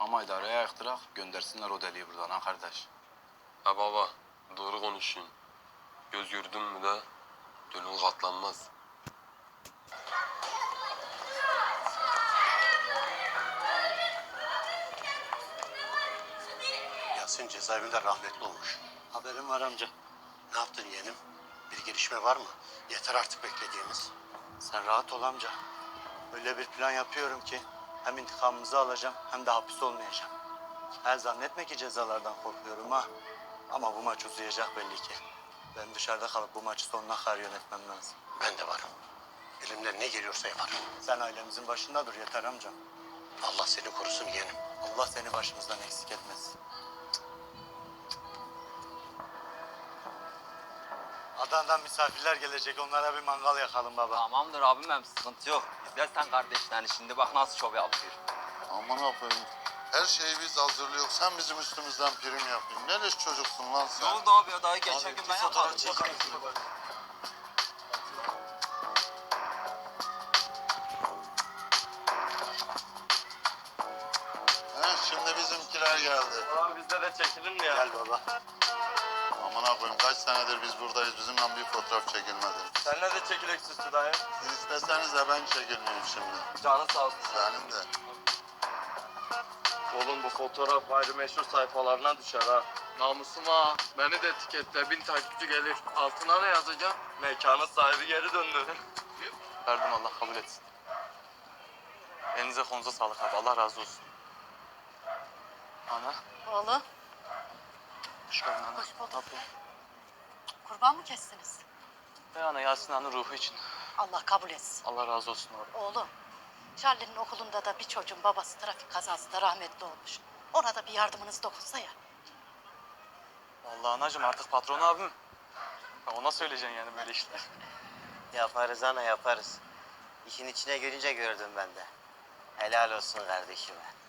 Ama idareye ayaktırak göndersinler o deliği buradan ha kardeş. Ha baba, doğru konuşayım. Göz gördün mü de gönül katlanmaz. Yasin cezaevinde rahmetli olmuş. Haberim var amca. Ne yaptın yeğenim? Bir gelişme var mı? Yeter artık beklediğimiz. Sen rahat ol amca. Öyle bir plan yapıyorum ki hem intikamımızı alacağım hem de hapis olmayacağım. Her zannetme ki cezalardan korkuyorum ha. Ama bu maç uzayacak belli ki. Ben dışarıda kalıp bu maçı sonuna kadar yönetmem lazım. Ben de varım. Elimden ne geliyorsa yaparım. Sen ailemizin başında dur yeter amcam. Allah seni korusun yeğenim. Allah seni başımızdan eksik etmesin. Adana'dan misafirler gelecek. Onlara bir mangal yakalım baba. Tamamdır abim benim sıkıntı yok. İzlersen kardeşlerini şimdi bak nasıl şov yapıyor. Aman koyayım. Her şeyi biz hazırlıyoruz. Sen bizim üstümüzden prim yapıyorsun. Ne leş çocuksun lan sen? Ne oldu abi ya daha geçen gün ben yaparım. He, şimdi bizimkiler geldi. Abi bizde de çekilir mi ya? Gel baba. Aman koyayım kaç senedir biz buradayız. Bizimle bir fotoğraf çekilmedi. Senle de çekilek süslü dayı. Siz isteseniz de ben çekilmeyeyim şimdi. Canı sağ olsun. Senin de. Oğlum bu fotoğraf gayrimeşhur sayfalarına düşer ha. Namusuma beni de etiketle bin takipçi gelir. Altına ne yazacağım? Mekanın sahibi geri döndü. Verdim Allah kabul etsin. Elinize konuza sağlık abi. Allah razı olsun. Ana. Oğlum, Hoş geldin ana. hoş bulduk. Kurban mı kestiniz? Be ana Yasin Han'ın ruhu için. Allah kabul etsin. Allah razı olsun oğlum. Oğlum, Charlie'nin okulunda da bir çocuğun babası trafik kazasında rahmetli olmuş. Ona da bir yardımınız dokunsa ya. Vallahi anacığım artık patron abim. Ya Ona söyleyeceksin yani böyle işler. Yaparız ana yaparız. İşin içine girince gördüm ben de. Helal olsun kardeşime.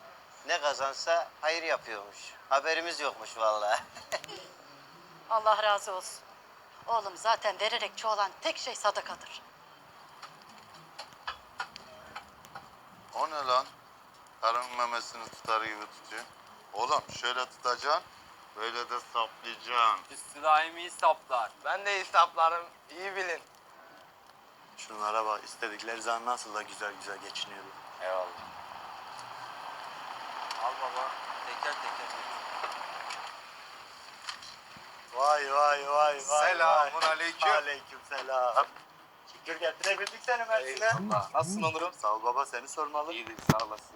Ne kazansa hayır yapıyormuş. Haberimiz yokmuş vallahi. Allah razı olsun. Oğlum zaten vererek çoğalan tek şey sadakadır. O ne lan? Karın memesini tutar gibi tutuyor. Oğlum şöyle tutacaksın. Böyle de saplayacaksın. Üstü daimi saplar. Ben de saplarım iyi bilin. Şunlara bak istedikleri zaman nasıl da güzel güzel geçiniyorlar. Eyvallah. Al baba. Teker teker. Vay vay vay vay. Selamun vay. aleyküm. Aleyküm selam. Şükür getirebildik seni Mersin'e. Eyvallah. Nasılsın Onur'um? Sağ ol baba seni sormalı. İyidir sağ olasın.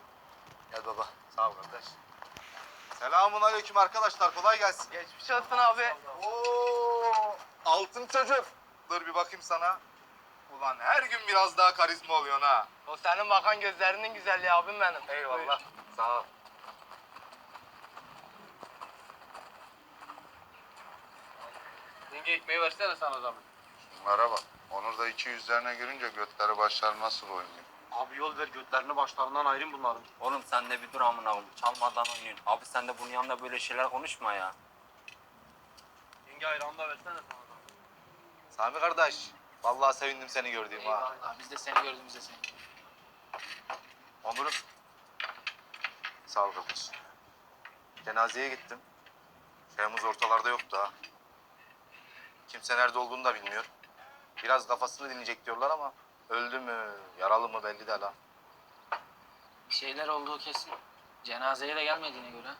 Gel baba. Sağ ol kardeş. Selamun aleyküm arkadaşlar kolay gelsin. Geçmiş olsun abi. Oo, altın çocuk. Dur bir bakayım sana. Ulan her gün biraz daha karizma oluyorsun ha. O senin bakan gözlerinin güzelliği abim benim. Eyvallah. Sağ ol. Yenge ekmeği versene sen o zaman. Şunlara bak. Onur da iki yüzlerine girince götleri başlar nasıl oynuyor. Abi yol ver götlerini başlarından ayırın bunların. Oğlum sen de bir dur amına koyayım. Çalmadan oynuyorsun. Abi sen de bunun yanında böyle şeyler konuşma ya. Yenge ayranı da versene sana Sami kardeş. Vallahi sevindim seni gördüğüm ha. Biz de seni gördüğümüzde seni. Onurum. Sağ ol kardeş. Cenazeye gittim. Şeyhimiz ortalarda yoktu ha. Kimse nerede olduğunu da bilmiyor. Biraz kafasını dinleyecek diyorlar ama öldü mü, yaralı mı belli değil ha. Bir şeyler olduğu kesin. Cenazeye de gelmediğine göre.